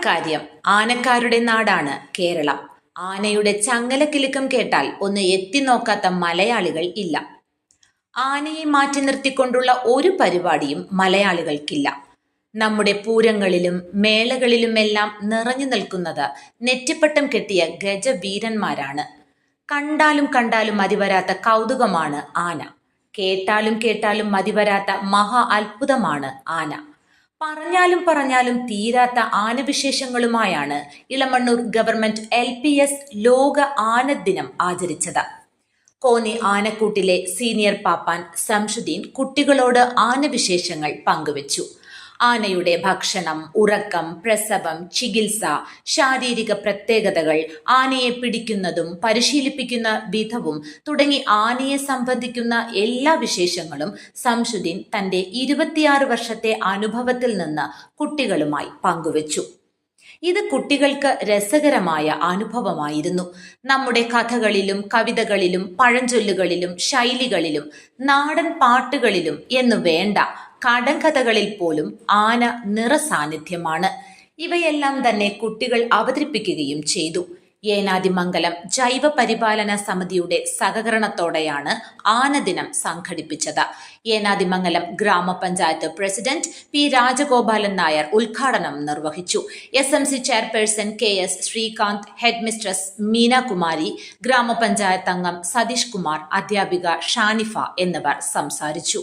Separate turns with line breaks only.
ആനക്കാര്യം ആനക്കാരുടെ നാടാണ് കേരളം. ആനയുടെ ചങ്ങലക്കിലുക്കം കേട്ടാൽ ഒന്ന് എത്തിനോക്കാത്ത മലയാളികൾ ഇല്ല. ആനയെ മാറ്റി നിർത്തിക്കൊണ്ടുള്ള ഒരു പരിപാടിയും മലയാളികൾക്കില്ല. നമ്മുടെ പൂരങ്ങളിലും മേളകളിലുമെല്ലാം നിറഞ്ഞു നിൽക്കുന്നത് നെറ്റിപ്പട്ടം കെട്ടിയ ഗജവീരന്മാരാണ്. കണ്ടാലും കണ്ടാലും മതിവരാത്ത കൗതുകമാണ് ആന. കേട്ടാലും കേട്ടാലും മതിവരാത്ത മഹാ അത്ഭുതമാണ് ആന. പറഞ്ഞാലും പറഞ്ഞാലും തീരാത്ത ആനവിശേഷങ്ങളുമായാണ് Elamannoor government L P S ലോക ആനദിനം ആചരിച്ചത്. കോന്നി ആനക്കൂട്ടിലെ സീനിയർ പാപ്പാൻ സംഷുദ്ദീൻ കുട്ടികളോട് ആനവിശേഷങ്ങൾ പങ്കുവച്ചു. ആനയുടെ ഭക്ഷണം ഉറക്കം പ്രസവം ചികിത്സ ശാരീരിക പ്രത്യേകതകൾ ആനയെ പിടിക്കുന്നതും പരിശീലിപ്പിക്കുന്ന വിധവും തുടങ്ങി ആനയെ സംബന്ധിക്കുന്ന എല്ലാ വിശേഷങ്ങളും സംശുദ്ദീൻ തന്റെ ഇരുപത്തിയാറ് വർഷത്തെ അനുഭവത്തിൽ നിന്ന് കുട്ടികളുമായി പങ്കുവച്ചു. ഇത് കുട്ടികൾക്ക് രസകരമായ അനുഭവമായിരുന്നു. നമ്മുടെ കഥകളിലും കവിതകളിലും പഴഞ്ചൊല്ലുകളിലും ശൈലികളിലും നാടൻ പാട്ടുകളിലും എന്നു വേണ്ട കടങ്കഥകളിൽ പോലും ആന നിറസാന്നിധ്യമാണ്. ഇവയെല്ലാം തന്നെ കുട്ടികൾ അവതരിപ്പിക്കുകയും ചെയ്തു. ഏനാദിമംഗലം ജൈവ പരിപാലന സമിതിയുടെ സഹകരണത്തോടെയാണ് ആനദിനം സംഘടിപ്പിച്ചത്. ഏനാദിമംഗലം ഗ്രാമപഞ്ചായത്ത് പ്രസിഡന്റ് പി രാജഗോപാലൻ നായർ ഉദ്ഘാടനം നിർവഹിച്ചു. S M C chairperson K S Sreekanth head mistress Meenakumari ഗ്രാമപഞ്ചായത്ത് അംഗം സതീഷ് കുമാർ അധ്യാപിക ഷാനിഫ എന്നിവർ സംസാരിച്ചു.